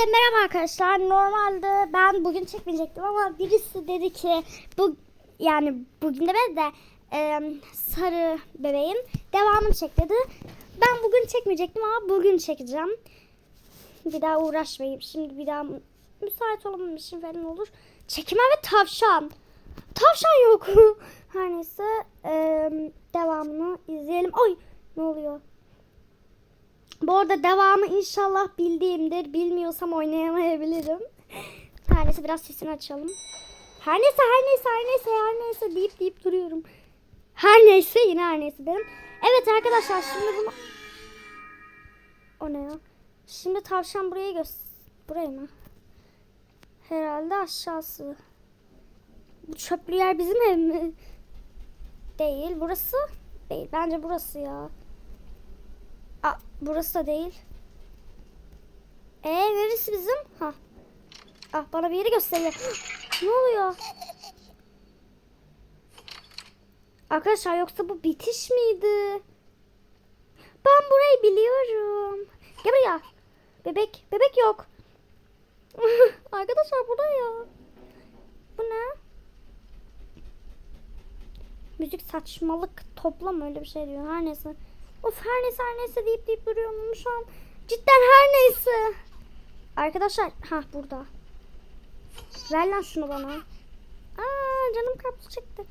Hepinize merhaba arkadaşlar. Normalde ben bugün çekmeyecektim ama birisi dedi ki bu yani bugün demedi de e, sarı bebeğin devamını çek dedi. Ben bugün çekmeyecektim ama bugün çekeceğim. Bir daha uğraşmayayım. Şimdi bir daha müsait olamamışım falan olur. Çekime ve tavşan. Tavşan yok. Her neyse e, devamını izleyelim. Oy ne oluyor? Bu arada devamı inşallah bildiğimdir. Bilmiyorsam oynayamayabilirim. Her neyse biraz sesini açalım. Her neyse her neyse her neyse her neyse deyip deyip duruyorum. Her neyse yine her neyse derim. Evet arkadaşlar şimdi bunu... O ne ya? Şimdi tavşan buraya göz... Buraya mı? Herhalde aşağısı. Bu çöplü yer bizim ev mi? Değil. Burası? Değil. Bence burası ya. Burası da değil. Ee neresi bizim? Ha. Ah bana bir yeri gösteriyor. ne oluyor? Arkadaşlar yoksa bu bitiş miydi? Ben burayı biliyorum. Gel buraya. Bebek. Bebek yok. Arkadaşlar burada ya. Bu ne? Müzik saçmalık toplam öyle bir şey diyor. Her neyse. Of her neyse her neyse deyip deyip duruyorum şu an. Cidden her neyse. Arkadaşlar ha burada. Ver lan şunu bana. Aa canım karpuz çıktı.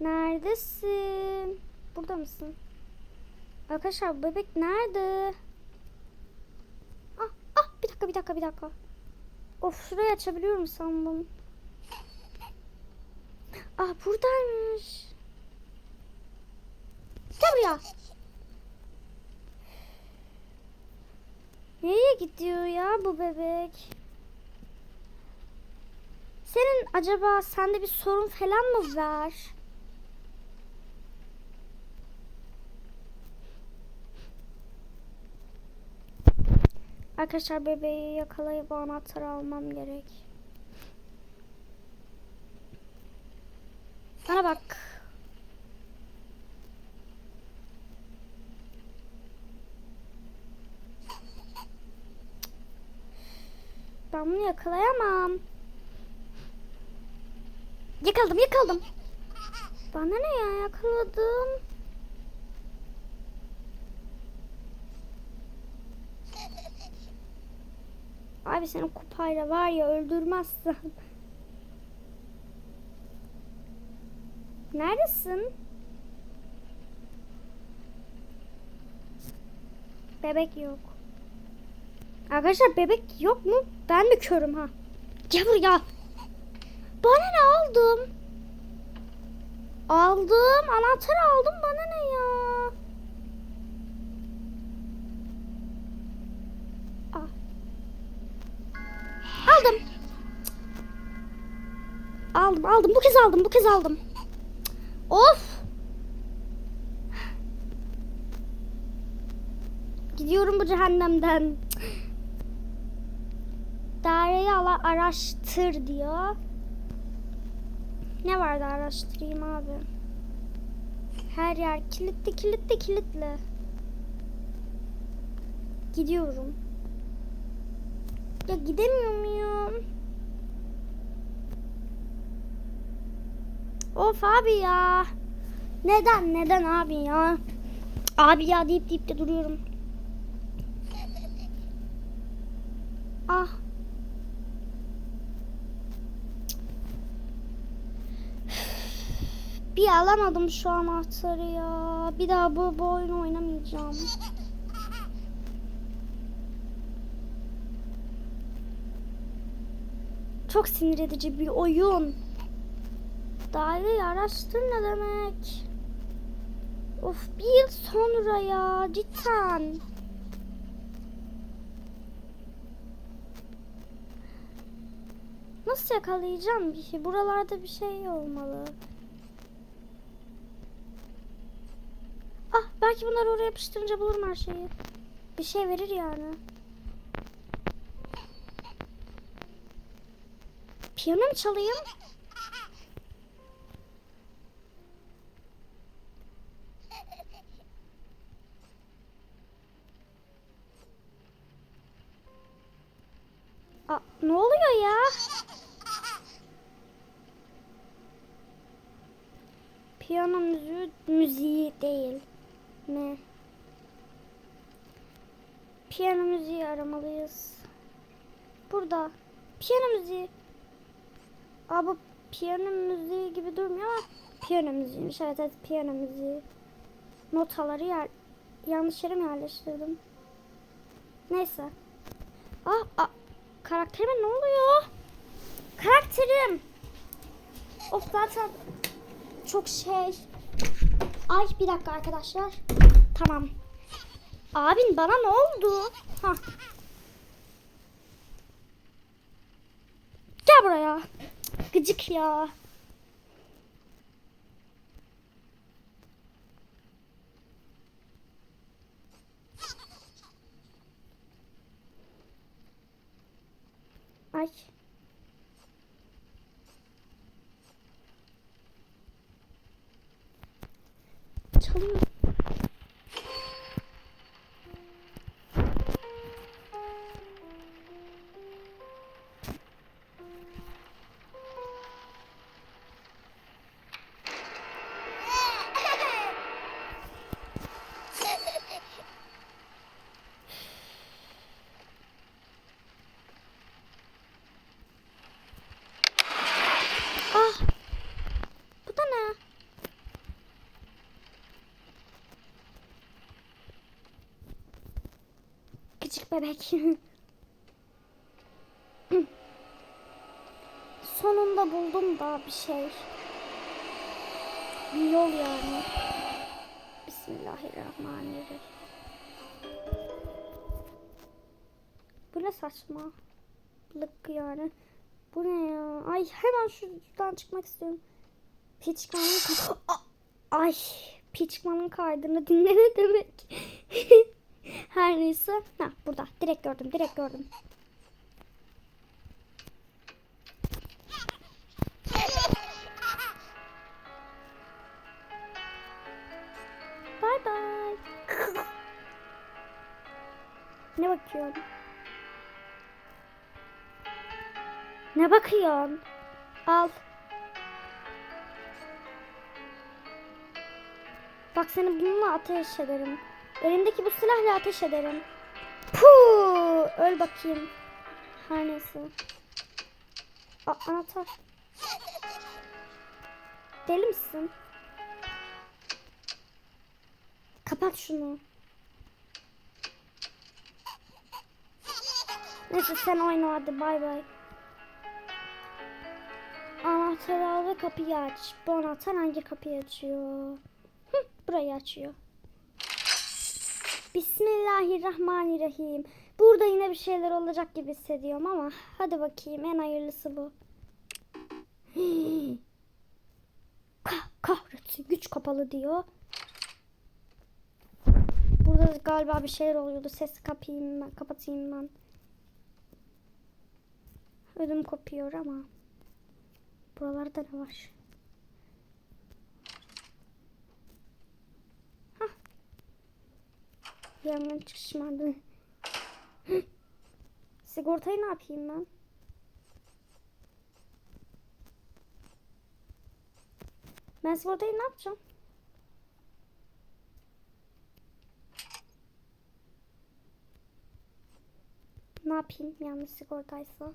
Neredesin? Burada mısın? Arkadaşlar bebek nerede? Ah ah bir dakika bir dakika bir dakika. Of şurayı açabiliyorum sandım. Ah buradaymış. Buraya. Nereye gidiyor ya bu bebek? Senin acaba sende bir sorun falan mı var? Arkadaşlar bebeği yakalayıp anahtarı almam gerek. Bana bak. Ben bunu yakalayamam. Yakaladım yakaladım. Bana ne ya yakaladım. Abi senin kupayla var ya öldürmezsen. Neredesin? Bebek yok. Arkadaşlar bebek yok mu? Ben mi körüm ha? Gel buraya. Bana ne aldım? Aldım. Anahtarı aldım. Bana ne ya? Al. Aldım. Aldım aldım. Bu kez aldım. Bu kez aldım. Of. Gidiyorum bu cehennemden. Daireyi ala araştır diyor. Ne vardı araştırayım abi. Her yer kilitli kilitli kilitli. Gidiyorum. Ya gidemiyor muyum? Of abi ya. Neden neden abi ya? Abi ya deyip deyip de duruyorum. Ah Bir alamadım şu anahtarı ya. Bir daha bu, bu oyunu oynamayacağım. Çok sinir edici bir oyun. Daireyi araştır ne demek? Of bir yıl sonra ya cidden. Nasıl yakalayacağım bir şey? Buralarda bir şey olmalı. Belki bunları oraya yapıştırınca bulurum her şeyi. Bir şey verir yani. Piyano mu çalayım? Aa, ne oluyor ya? Piyano müziği, müziği değil. Ne? Piyano müziği aramalıyız. Burada. Piyano müziği. Aa bu piyano müziği gibi durmuyor ama piyano müziğiymiş. Evet evet piyano müziği. Notaları yer, yanlış yere mi yerleştirdim? Neyse. Ah, ah karakterime ne oluyor? Karakterim. Of zaten çok şey. Ay bir dakika arkadaşlar. Tamam. Abin bana ne oldu? Ha. Gel buraya. Gıcık ya. Küçük bebek. Sonunda buldum da bir şey. Bir yol yani. Bismillahirrahmanirrahim. Bu ne saçma. Lık yani. Bu ne ya? Ay hemen şuradan çıkmak istiyorum. Piçmanın Ay piçmanın kaydını dinle ne demek? Her neyse. Ha burada. Direkt gördüm. Direkt gördüm. Bye bye. ne bakıyorsun? Ne bakıyorsun? Al. Bak seni bununla ateş ederim. Elimdeki bu silahla ateş ederim. Puh! Öl bakayım. Her neyse. Aa, anahtar. Deli misin? Kapat şunu. Neyse sen oyna hadi bay bay. Anahtarı al ve kapıyı aç. Bu anahtar hangi kapıyı açıyor? Hı, burayı açıyor. Bismillahirrahmanirrahim. Burada yine bir şeyler olacak gibi hissediyorum ama hadi bakayım en hayırlısı bu. Kah kahretsin güç kapalı diyor. Burada galiba bir şeyler oluyordu. Ses kapayım ben, kapatayım ben. Ödüm kopuyor ama. Buralarda ne var? Yangın çıkışmadı. Sigortayı ne yapayım ben? Ben sigortayı ne yapacağım? Ne yapayım yanlış sigortaysa?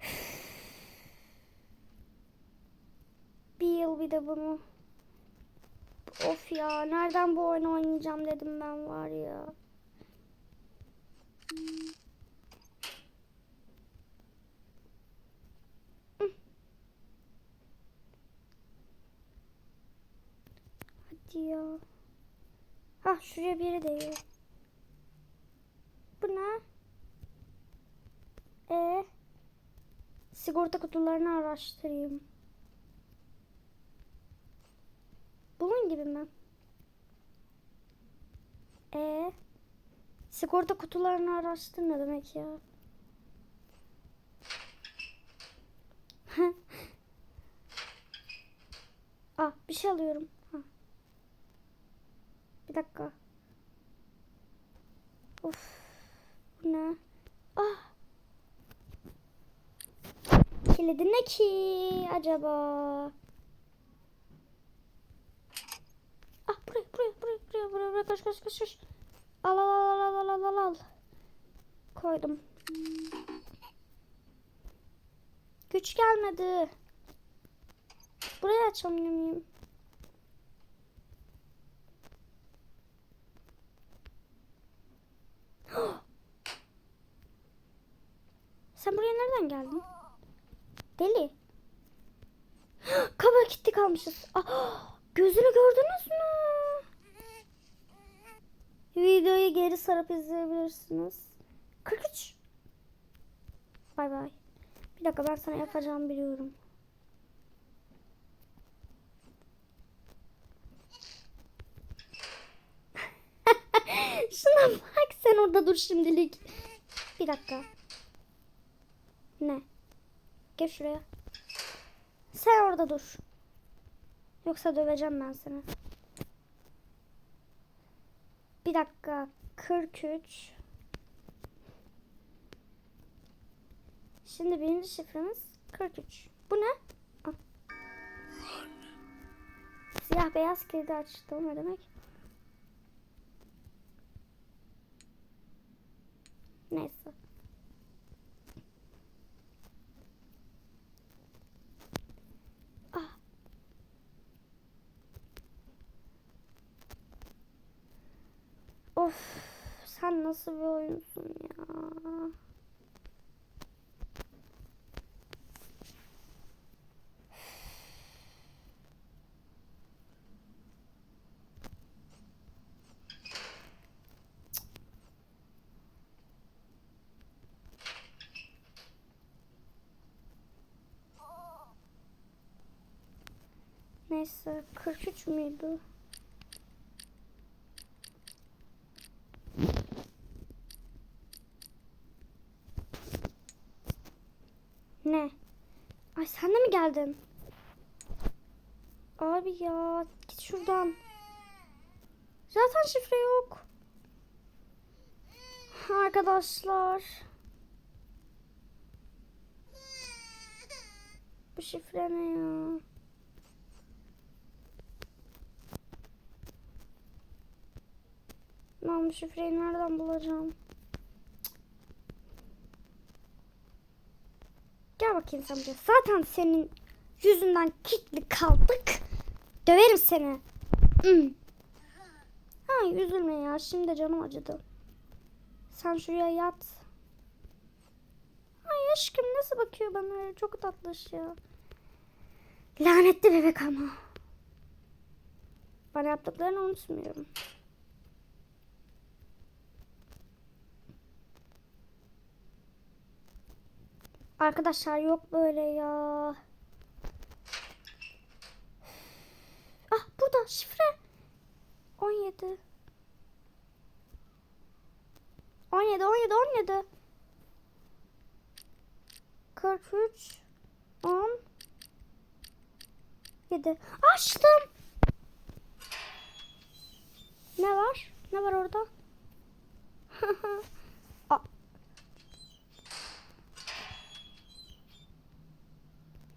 Bir yıl bir de bunu. Of ya nereden bu oyunu oynayacağım dedim ben var ya. Hadi ya. Ha şuraya biri değiyor. Bu ne? E sigorta kutularını araştırayım. Bunun gibi mi? Ee, sigorta kutularını araştır ne demek ya? ah bir şey alıyorum. Ha. Bir dakika. Of. Bu ne? Ah. Kilidi ne ki acaba? Buraya buraya buraya buraya, buraya koş koş koş koş. Al al al al al al al al. Koydum. Güç gelmedi. Burayı açamıyor muyum? Sen buraya nereden geldin? Deli. Kaba gitti kalmışız. Ah, gözünü gördünüz mü? Videoyu geri sarıp izleyebilirsiniz. 43. Bay bay. Bir dakika ben sana yapacağımı biliyorum. Şuna bak sen orada dur şimdilik. Bir dakika. Ne? Gel şuraya. Sen orada dur. Yoksa döveceğim ben seni. Bir dakika. 43. Şimdi birinci şifremiz 43. Bu ne? Al. Siyah beyaz kilidi açtı. O ne demek? Neyse. Ah. Of, sen nasıl bir oyunsun ya? Neyse 43 müydü? Ne? Ay sen de mi geldin? Abi ya git şuradan. Zaten şifre yok. Arkadaşlar. Bu şifre ne ya? Ben bu şifreyi nereden bulacağım? Gel bakayım sen buraya. Zaten senin yüzünden kilitli kaldık. Döverim seni. Hmm. Ay üzülme ya. Şimdi canım acıdı. Sen şuraya yat. Ay aşkım nasıl bakıyor bana öyle? Çok tatlış ya. Lanetli bebek ama. Bana yaptıklarını unutmuyorum. Arkadaşlar yok böyle ya. Ah burada şifre. 17. 17 17 17. 43 10 7. Açtım. Ne var? Ne var orada?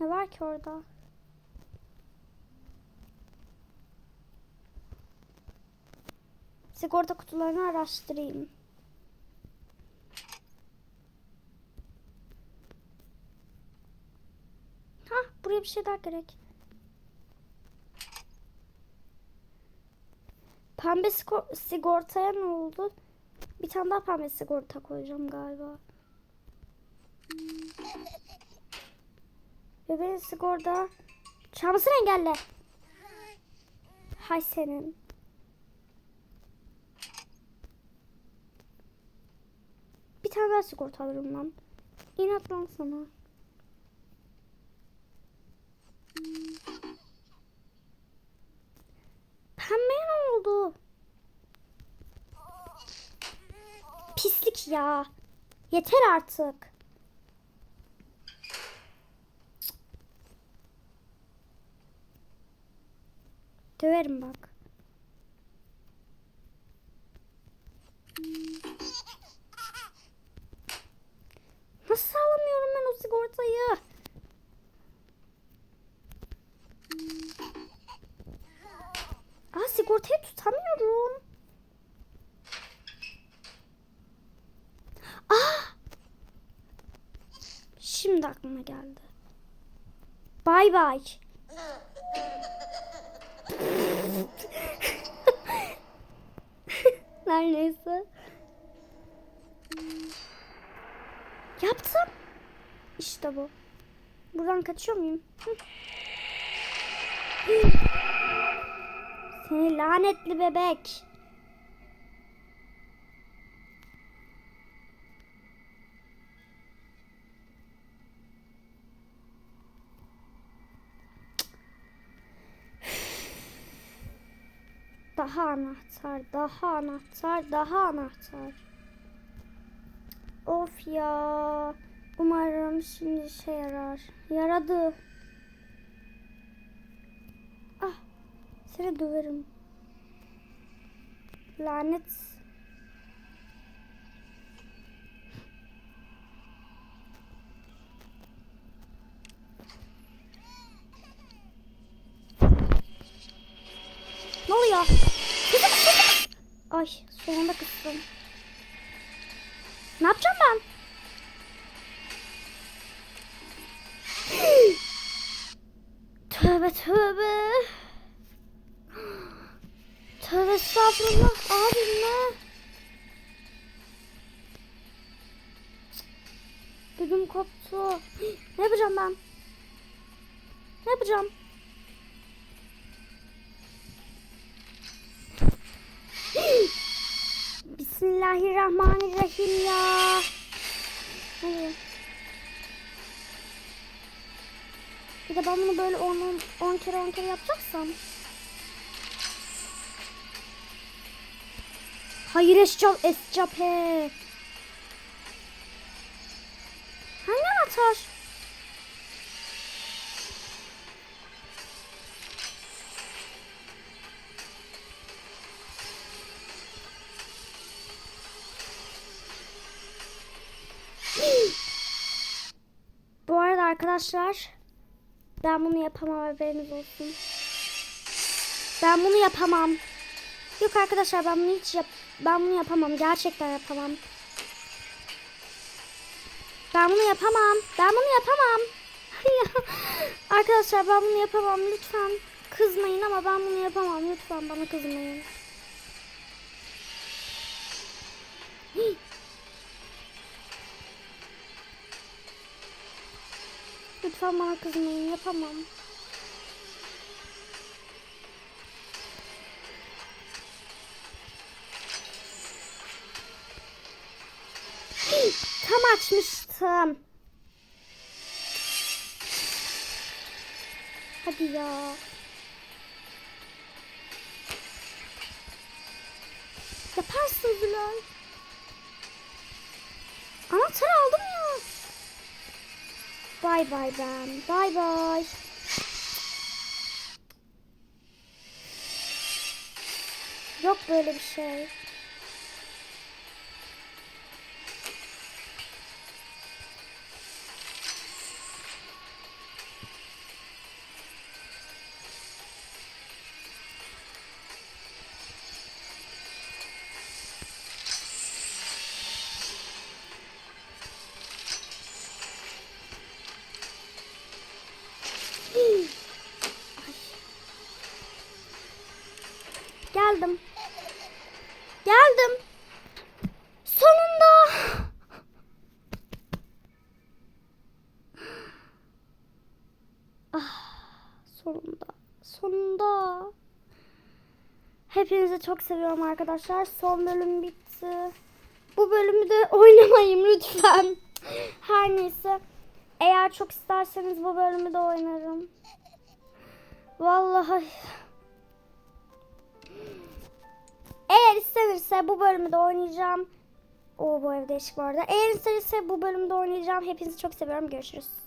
Var ki orada? Sigorta kutularını araştırayım. Ha, buraya bir şey daha gerek. Pembe sigor- sigortaya ne oldu? Bir tane daha pembe sigorta koyacağım galiba. Bebeğin sigorta çalmasını engelle. Hay senin. Bir tane daha sigorta alırım lan. İnat lan sana. Pembe ne oldu? Pislik ya. Yeter artık. Döverim bak. Nasıl alamıyorum ben o sigortayı? Aa sigortayı tutamıyorum. Aa! Şimdi aklıma geldi. Bay bay. Her neyse. Yaptım. İşte bu. Buradan kaçıyor muyum? Seni lanetli bebek. Daha anahtar, daha anahtar, daha anahtar. Of ya. Umarım şimdi işe yarar. Yaradı. Ah. Seni döverim. Lanet. Ne oluyor? Ay sonunda kıstım. Ne yapacağım ben? Tövbe tövbe. Tövbe estağfurullah. Abi ne? Ödüm koptu. Ne yapacağım ben? Ne yapacağım? Bismillahirrahmanirrahim ya. Hadi. Bir de ben bunu böyle 10 10 kere 10 kere yapacaksam. Hayır Escap Escape. Hangi anahtar? Arkadaşlar ben bunu yapamam haberiniz olsun. Ben bunu yapamam. Yok arkadaşlar ben bunu hiç yap ben bunu yapamam. Gerçekten yapamam. Ben bunu yapamam. Ben bunu yapamam. arkadaşlar ben bunu yapamam. Lütfen kızmayın ama ben bunu yapamam. Lütfen bana kızmayın. Lütfen bana kızmayın. Yapamam. Tam açmıştım. Hadi ya. Yaparsın Zülal. Anahtarı aldım ya. Bay bay ben. Bay bay. Yok böyle bir şey. Geldim. Sonunda. Ah, sonunda. Sonunda. Hepinizi çok seviyorum arkadaşlar. Son bölüm bitti. Bu bölümü de oynamayın lütfen. Her neyse. Eğer çok isterseniz bu bölümü de oynarım. Vallahi eğer istenirse bu bölümü de oynayacağım. O bu ev değişik bu. Eğer istenirse bu bölümde oynayacağım. Hepinizi çok seviyorum. Görüşürüz.